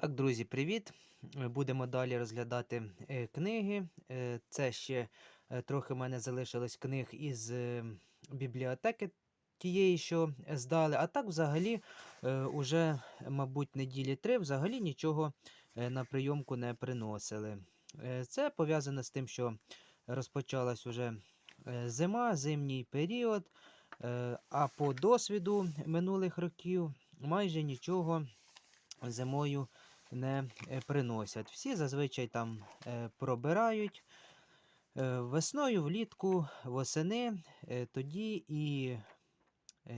Так, друзі, привіт! Будемо далі розглядати е, книги. Е, Це ще е, трохи в мене залишилось книг із бібліотеки тієї, що здали. А так, взагалі, уже, мабуть, неділі три взагалі нічого на прийомку не приносили. Це пов'язано з тим, що розпочалась уже зима, зимній період. А по досвіду минулих років майже нічого зимою не е, приносять. Всі зазвичай там е, пробирають е, весною, влітку, восени, тоді і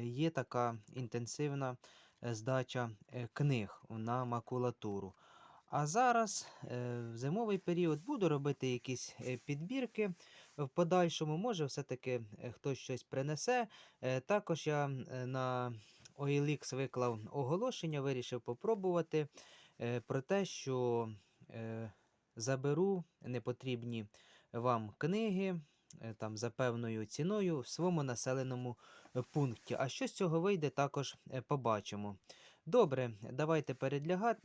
є така інтенсивна здача книг на макулатуру. А зараз в зимовий період буду робити якісь підбірки в подальшому. Може, все-таки хтось щось принесе. Також я на OLX виклав оголошення, вирішив попробувати про те, що е, заберу непотрібні вам книги е, там, за певною ціною в своєму населеному е, пункті. А що з цього вийде, також е, побачимо. Добре, давайте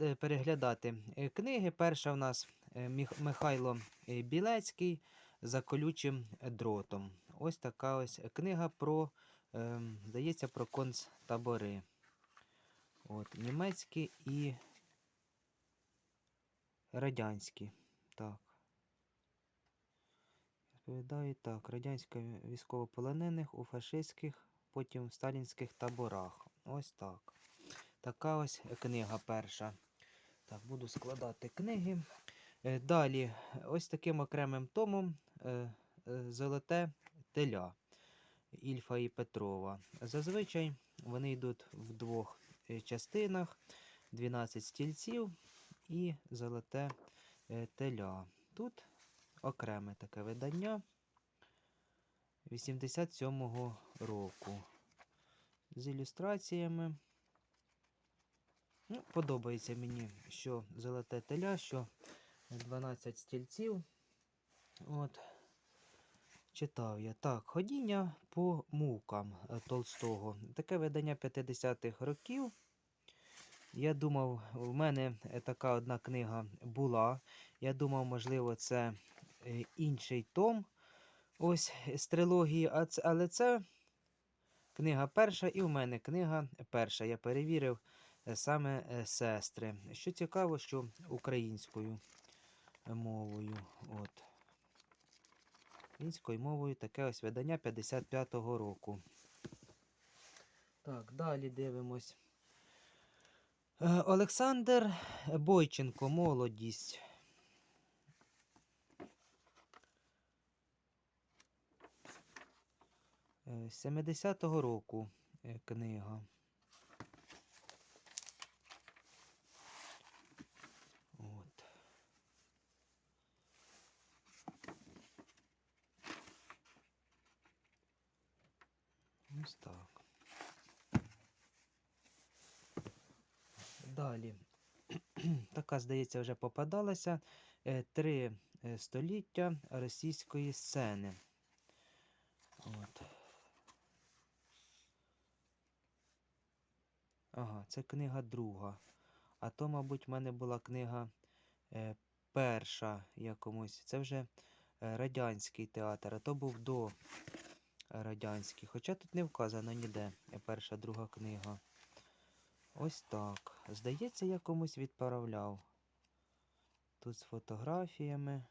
е, переглядати е, книги. Перша в нас е, Михайло е, Білецький за колючим дротом. Ось така ось книга про, е, здається, про концтабори. От, німецькі і радянські. Так. Розповідає так, радянська військовополонених у фашистських, потім в сталінських таборах. Ось так. Така ось книга перша. Так, буду складати книги. Е, Далі, ось таким окремим томом е, е, Золоте теля Ільфа і Петрова. Зазвичай вони йдуть в двох частинах: 12 стільців і золоте е, теля. Тут окреме таке видання 87-го року. З ілюстраціями. Ну, подобається мені, що золоте теля, що 12 стільців. От. Читав я. Так, ходіння по мукам е, Толстого. Таке видання 50-х років. Я думав, в мене е, така одна книга була. Я думав, можливо, це е, інший том. Ось з трилогії, але це книга перша, і в мене книга перша. Я перевірив е, саме сестри. Що цікаво, що українською мовою. От. Українською мовою таке ось видання 55-го року. Так, далі дивимось. Е, Олександр Бойченко, молодість. Е, 70-го року е, книга. От. Ось так. Далі. Така, здається, вже попадалася. Е, Три е, століття російської сцени. От. Ага, це книга друга. А то, мабуть, в мене була книга е, перша якомусь. Це вже е, радянський театр, а то був до радянський. Хоча тут не вказано ніде перша, друга книга. Ось так. Здається, я комусь відправляв. Тут з фотографіями.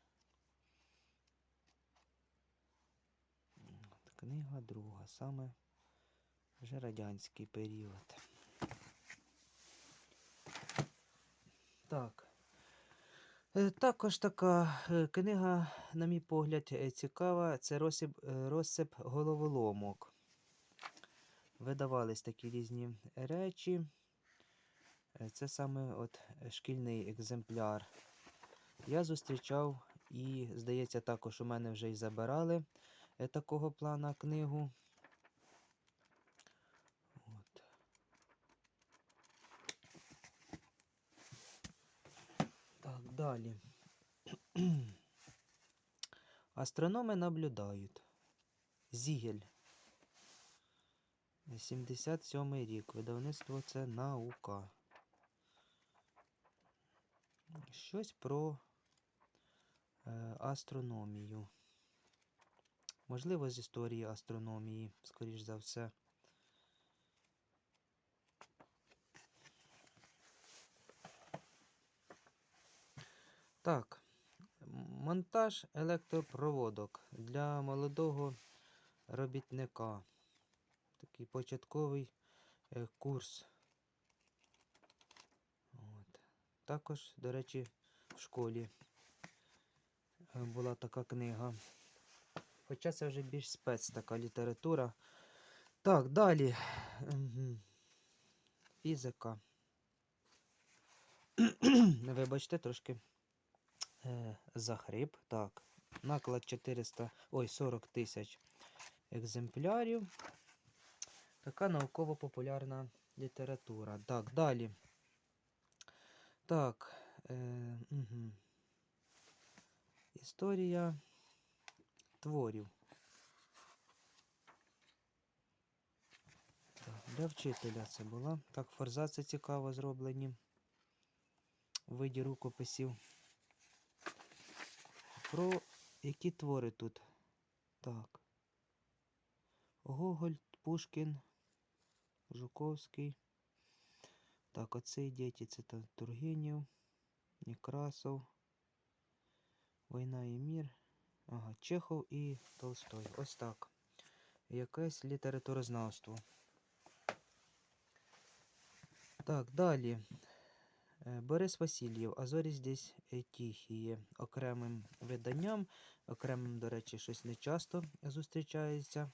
От, Книга друга, саме вже радянський період. Так. Е, Також така е, книга, на мій погляд, е, цікава. Це розсип, розсип головоломок. Видавались такі різні речі. Е, Це саме от е, шкільний екземпляр. Я зустрічав і, здається, також у мене вже й забирали е, такого плана книгу. От. Так, далі. Астрономи наблюдають. Зігель. 77 рік. Видавництво це наука. Щось про е, астрономію. Можливо, з історії астрономії, скоріш за все. Так, монтаж електропроводок для молодого робітника. Такий початковий е, курс. От. Також, до речі, в школі е, була така книга. Хоча це вже більш спец така література. Так, далі. Фізика. Вибачте, трошки е, захрип. Так. Наклад 400, ой, 40 тисяч екземплярів. Така науково-популярна література. Так, далі. Так. Е, угу. Історія творів. Так, для вчителя це була. Так, форзаци цікаво зроблені. У виді рукописів. Про які твори тут? Так. Гоголь, Пушкін, Жуковський. Так, оцей діти це та Тургенєв, Некрасов, Війна і мір. Ага, Чехов і Толстой. Ось так. Якесь літературознавство. Так, далі. Е, Борис Васильєв. А зорі здесь е, окремим виданням. Окремим, до речі, щось не часто зустрічається.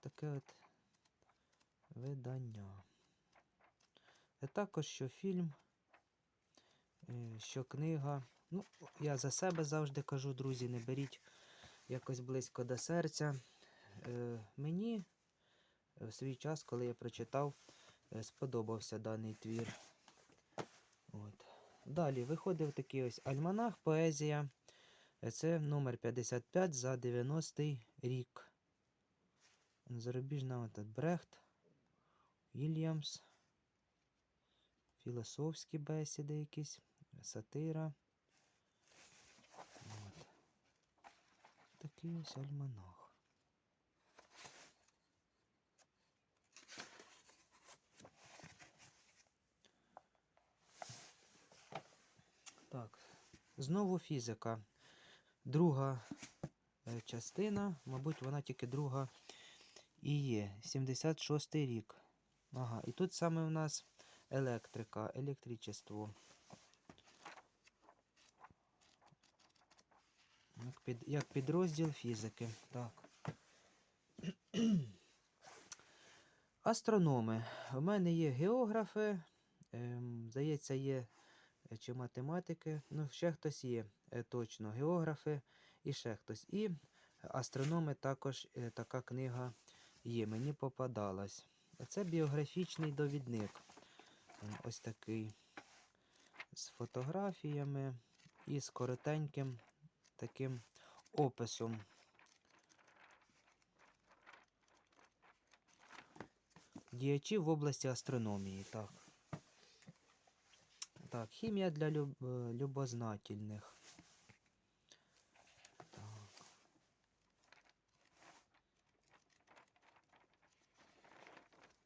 Таке от видання. Е, Також що фільм, е, що книга. Ну, я за себе завжди кажу, друзі, не беріть якось близько до серця. Е, Мені в свій час, коли я прочитав, сподобався даний твір. От. Далі виходив такий ось альманах, поезія. Це номер 55 за 90-й рік. Зарубіжна от Брехт, Вільямс, філософські бесіди якісь, сатира. От. Такий ось альманах. Так, знову фізика. Друга е, частина, мабуть, вона тільки друга і є. 76-й рік. Ага, і тут саме у нас електрика, електричество. Як, під, як підрозділ фізики. Так. Астрономи. У мене є географи, ем, здається, є е, чи математики. Ну, ще хтось є е, точно. Географи і ще хтось. І астрономи також е, така книга є. Мені попадалась. Це біографічний довідник. Ось такий. З фотографіями і з коротеньким таким описом. Діячі в області астрономії. Так. Так, хімія для люб... е, любознательних. Так.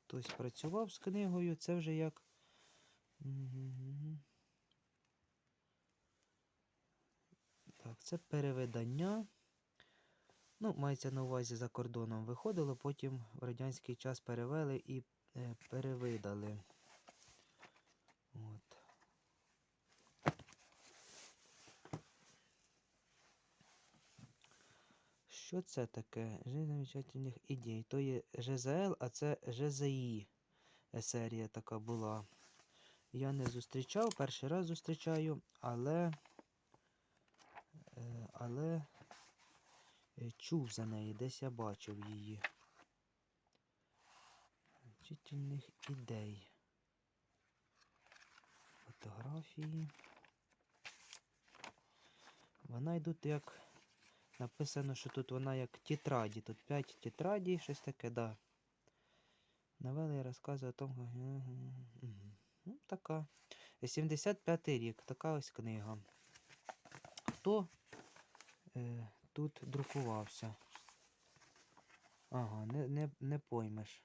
Хтось працював з книгою, це вже як. Так, це перевидання. Ну, мається на увазі за кордоном виходило, потім в радянський час перевели і е, перевидали. От. Що це таке? Жизнь замечательних ідей. То є ЖЗЛ, а це ЖЗІ. е, Серія така була. Я не зустрічав, перший раз зустрічаю, але. е, Але е, чув за неї, десь я бачив її. Вчительних ідей. Фотографії. Вона йдуть як. Написано, що тут вона як тетраді. Тут 5 тетрадій, щось таке, да. Новели розказує о тому. Мгм. Ну, така. 75 рік. Така ось книга. Хто е, тут друкувався? Ага, не, не, не поймеш.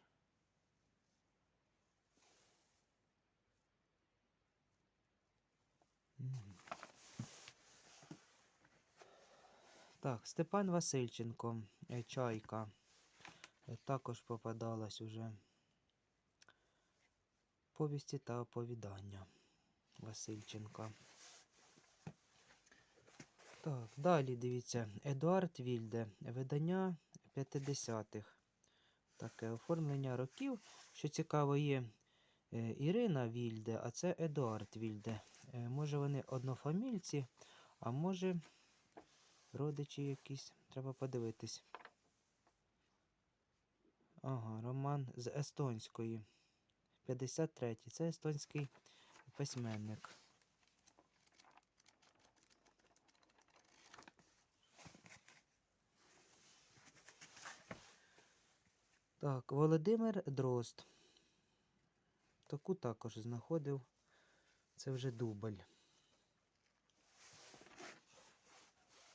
Так, Степан Васильченко, е, чайка. Е, Також попадалась уже повісті та оповідання Васильченка. Так, далі дивіться, Едуард Вільде, видання 50-х. Таке оформлення років. Що цікаво, є е, Ірина Вільде, а це Едуард Вільде. Е, Може вони однофамільці, а може родичі якісь. Треба подивитись. Ага, роман з естонської. 53. Це естонський письменник. Так, Володимир Дрозд. Таку також знаходив. Це вже дубль.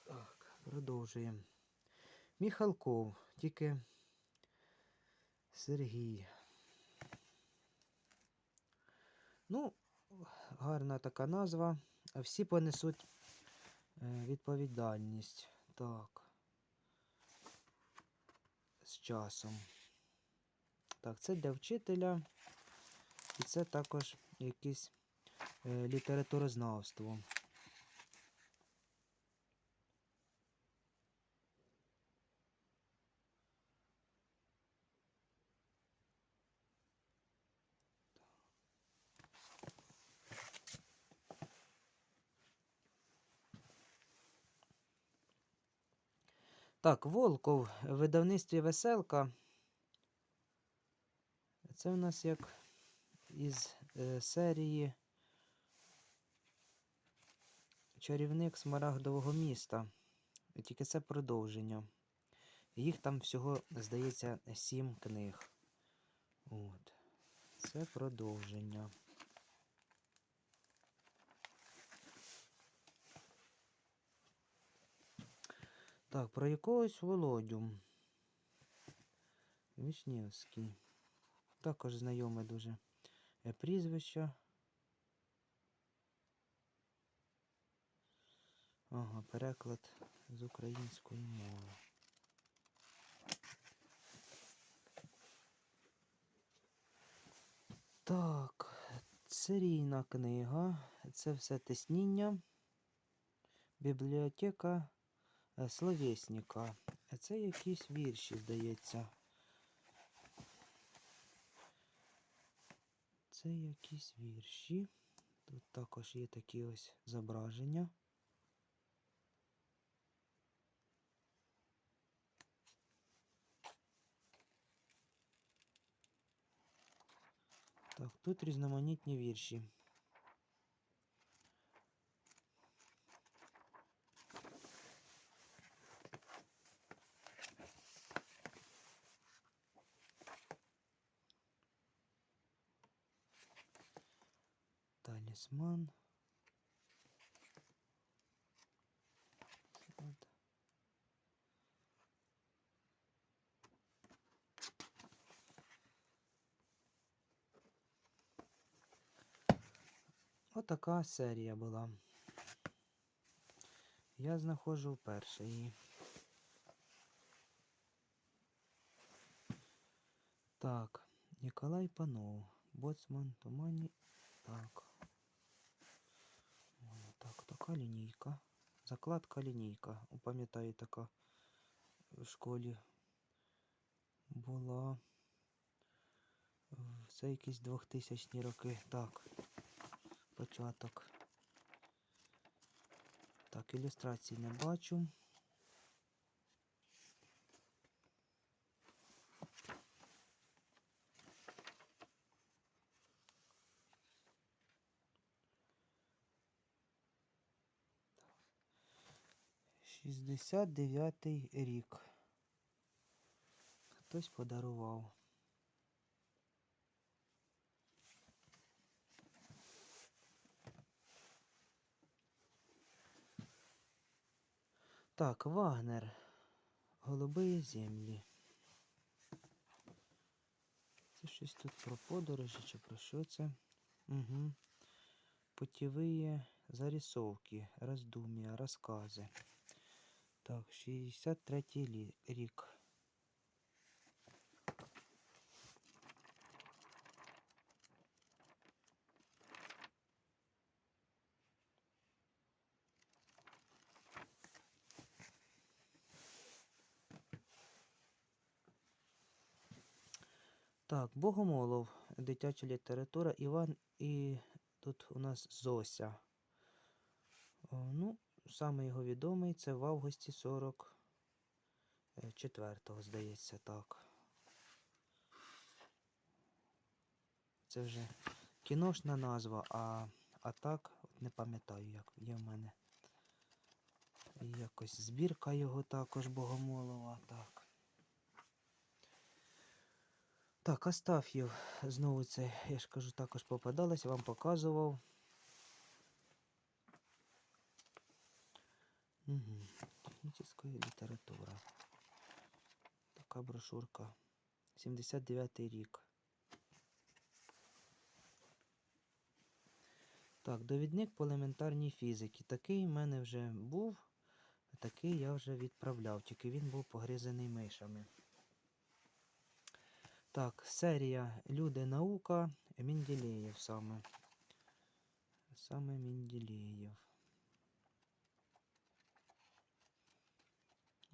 Так, продовжуємо. Міхалков, тільки Сергій. Ну, гарна така назва. Всі понесуть е, відповідальність. Так. З часом. Так, це для вчителя. І це також якесь е, літературознавство. Так, Волков в видавництві Веселка. Це у нас як із е, серії Чарівник Смарагдового міста. Тільки це продовження. Їх там всього, здається, сім книг. От. Це продовження. Так, про якогось Володю. Вишнєвський. Також знайоме дуже е, прізвище. Ага, переклад з української мови. Так, серійна книга. Це все тисніння. Бібліотека словесника. Це якісь вірші, здається. Це якісь вірші. Тут також є такі ось зображення. Так, тут різноманітні вірші. Талісман. От. Отака серія була. Я знаходжу вперше її. Так, Ніколай Панов, боцман Тумані. Так. Така лінійка. Закладка лінійка. Пам'ятаю, така в школі була. Це якісь 2000 роки. Так. Початок. Так, ілюстрацій не бачу. 69 рік. Хтось подарував. Так, Вагнер. Голубої землі. Це щось тут про подорожі чи про що це? Угу. Путєві зарисовки, роздум'я, розкази. Так, 63-й рік. Так, Богомолов, дитяча література, Іван і тут у нас Зося. Ну, саме його відомий це в августі 44-го, здається, так. Це вже кіношна назва, а, а так, от не пам'ятаю, як є в мене. Якось збірка його також Богомолова, так. Так, Астаф'єв. Знову це, я ж кажу, також попадалось, вам показував. Угу. Технічна література. Така брошурка. 79-й рік. Так, довідник по елементарній фізиці. Такий в мене вже був, такий я вже відправляв, тільки він був погризаний мишами. Так, серія Люди наука Мінділеєв саме. Саме Мінділеєв.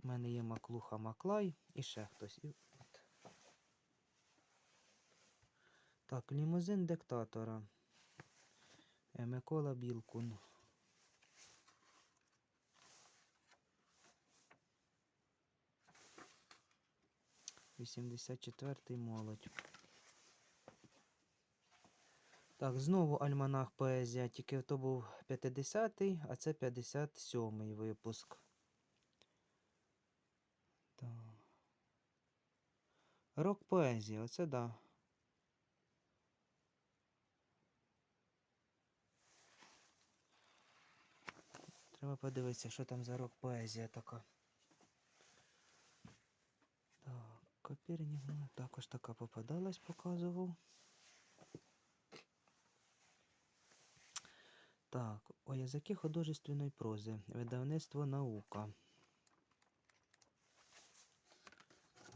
У мене є Маклуха Маклай і ще хтось. І от. Так, лімузин диктатора. Е, Микола Білкун. Вісімдесят четвертий молодь. Так, знову альманах поезія, тільки то був 50-й, а це 57-й випуск. Рок поезія, оце да. Треба подивитися, що там за рок поезія така. Так, Копернік, ну, також така попадалась, показував. Так, о язики художественної прози. Видавництво наука.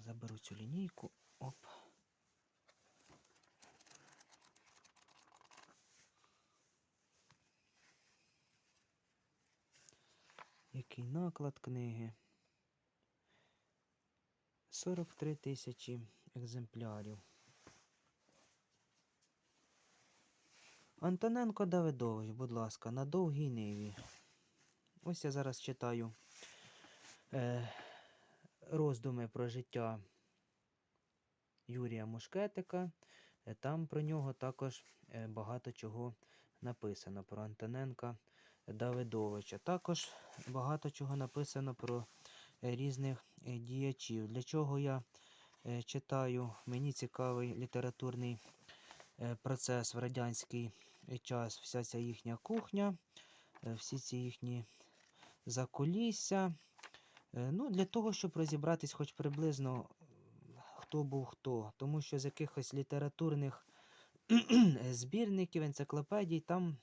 Заберу цю лінійку. Оп. Який наклад книги? 43 тисячі екземплярів. Антоненко Давидович, будь ласка, на довгій ниві. Ось я зараз читаю е, роздуми про життя Юрія Мушкетика. Е, Там про нього також е, багато чого написано про Антоненка Давидовича. Також багато чого написано про е, різних діячів. Для чого я читаю, мені цікавий літературний процес в радянський час, вся ця їхня кухня, всі ці їхні закулісся. Е, Ну, для того, щоб розібратись хоч приблизно, хто був хто. Тому що з якихось літературних збірників, енциклопедій, там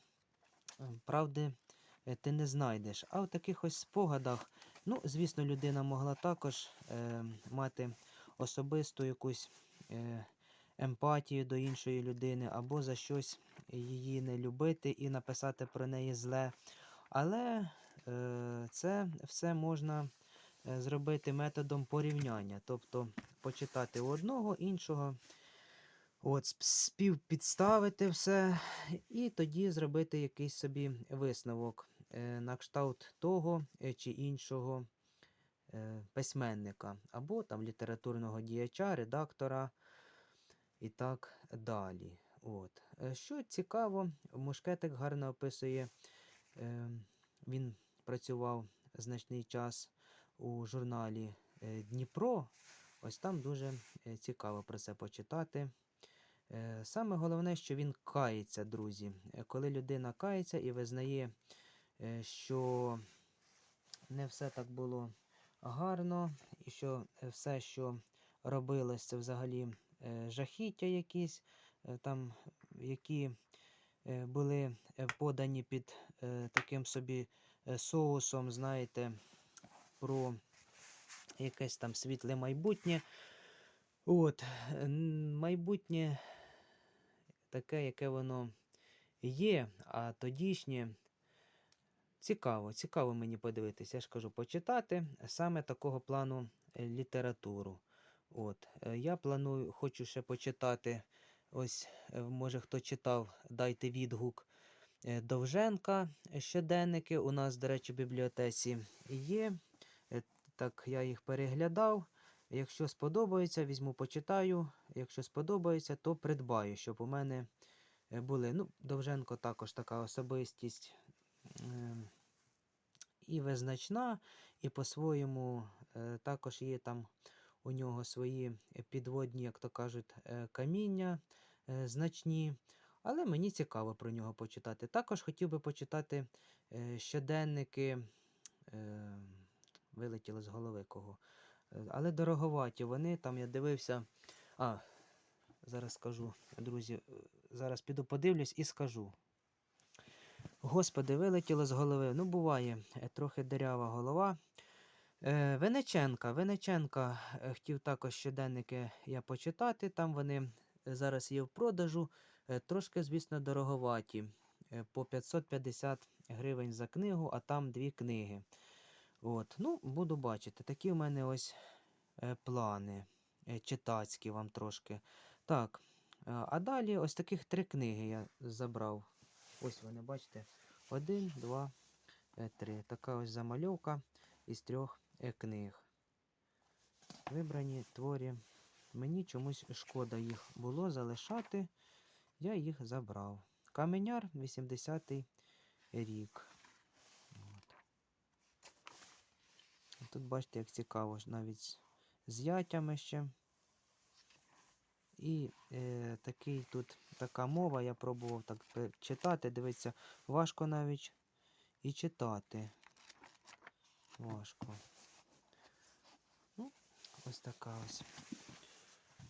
е, правди е, ти не знайдеш. А в таких ось спогадах, ну, звісно, людина могла також е, мати особисту якусь е, емпатію до іншої людини, або за щось її не любити і написати про неї зле. Але е, це все можна е, зробити методом порівняння. Тобто почитати у одного, іншого, от, співпідставити все, і тоді зробити якийсь собі висновок е, на кшталт того е, чи іншого е, письменника, або там літературного діяча, редактора і так далі. От. Е, Що цікаво, Мушкетик гарно описує, е, він працював значний час у журналі е, Дніпро. Ось там дуже е, цікаво про це почитати. Е, Саме головне, що він кається, друзі. Коли людина кається і визнає, що не все так було гарно, і що все, що робилось, це взагалі жахіття якісь, там, які були подані під таким собі соусом, знаєте, про якесь там світле майбутнє. От, майбутнє таке, яке воно є, а тодішнє. Цікаво, цікаво мені подивитися, я ж кажу, почитати саме такого плану е, літературу. От, е, я планую, хочу ще почитати. Ось, е, може, хто читав, дайте відгук Довженка щоденники. У нас, до речі, в бібліотеці є. Так, я їх переглядав. Якщо сподобається, візьму, почитаю. Якщо сподобається, то придбаю, щоб у мене е, були. Ну, Довженко також така особистість е, і визначна, і по-своєму е, також є там у нього свої підводні, як то кажуть, е, каміння значні. Але мені цікаво про нього почитати. Також хотів би почитати щоденники. Вилетіло з голови кого. Е, Але дороговаті вони, там я дивився. А, зараз скажу, друзі, е, зараз піду подивлюсь і скажу. Господи, вилетіло з голови. Ну, буває, е, трохи дирява голова. Е, Венеченка. Венеченка хотів також щоденники я почитати. Там вони зараз є в продажу. Е, Трошки, звісно, дороговаті. По 550 гривень за книгу, а там дві книги. От, ну, буду бачити. Такі в мене ось е, плани е, читацькі вам трошки. Так. е, А далі ось таких три книги я забрав. Ось вони, бачите. Один, два, три. Така ось замальовка із трьох книг. Вибрані творі. Мені чомусь шкода їх було залишати. Я їх забрав. Каменяр 80-й рік. Тут бачите, як цікаво, навіть з- ятями ще. І е, такий тут така мова, я пробував так читати, дивіться, важко навіть і читати. Важко. Ну, ось така ось.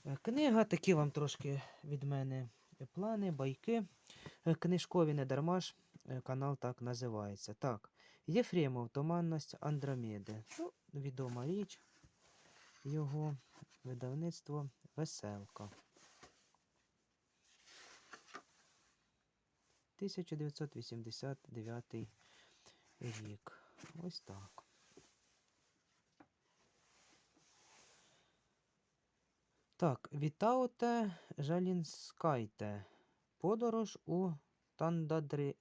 Е, Книга, такі вам трошки від мене плани, байки. Е, Книжкові не дарма ж е, канал так називається. Так, Єфремов, Туманність Андромеди. Ну, відома річ. Його видавництво Веселка. 1989 рік. Ось так. Так, Вітауте Жалінскайте. Подорож у Тандадри...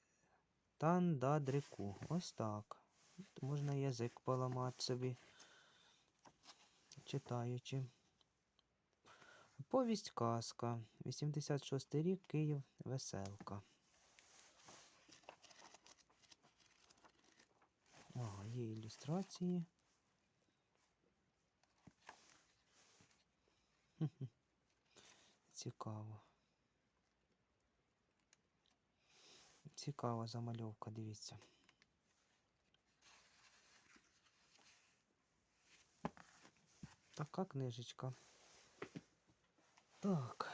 Тандадрику. Ось так. Тут можна язик поламати собі, читаючи. Повість казка. 86 рік, Київ, Веселка. Ага, є ілюстрації. Цікаво. Цікава замальовка, дивіться. Така книжечка. Так,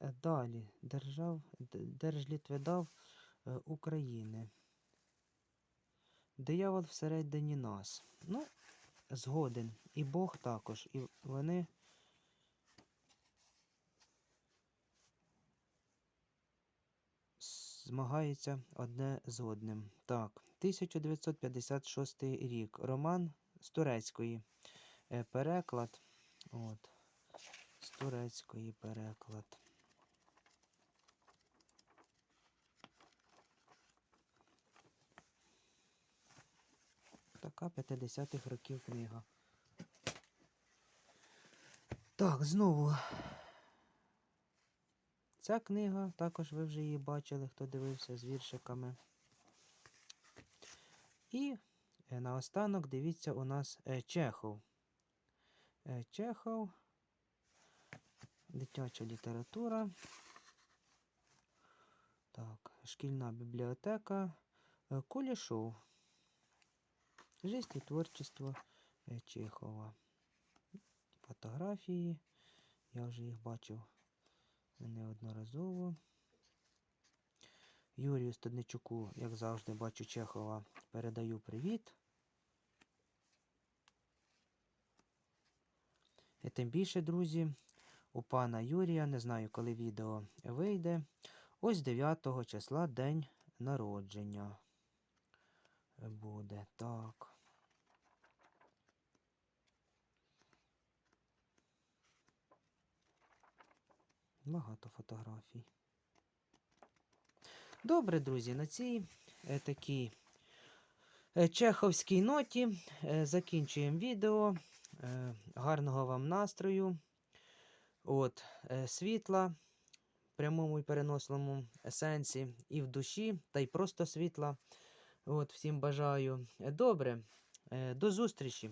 е, далі. Держав, Держлітвидав е, України. Диявол всередині нас. Ну, згоден. І Бог також. І вони. Змагаються одне з одним. Так, 1956 рік. Роман з турецької. Е, Переклад. От. З турецької переклад. Така 50-х років книга. Так, знову. Ця книга, також ви вже її бачили, хто дивився з віршиками. І е, наостанок дивіться у нас е, Чехов. Е, Чехов. Дитяча література. Так, шкільна бібліотека. Кулішов. Жизнь і творчество Чехова. Фотографії. Я вже їх бачив неодноразово. Юрію Стадничуку, як завжди, бачу Чехова, передаю привіт. І тим більше, друзі, у пана Юрія, не знаю, коли відео вийде. Ось 9 числа день народження буде. Так. Багато фотографій. Добре, друзі, на цій е, такій е, чеховській ноті е, закінчуємо відео. Е, гарного вам настрою. От, е, світла в прямому і переносному сенсі, і в душі, та й просто світла. От, всім бажаю. Е, Добре, е, до зустрічі!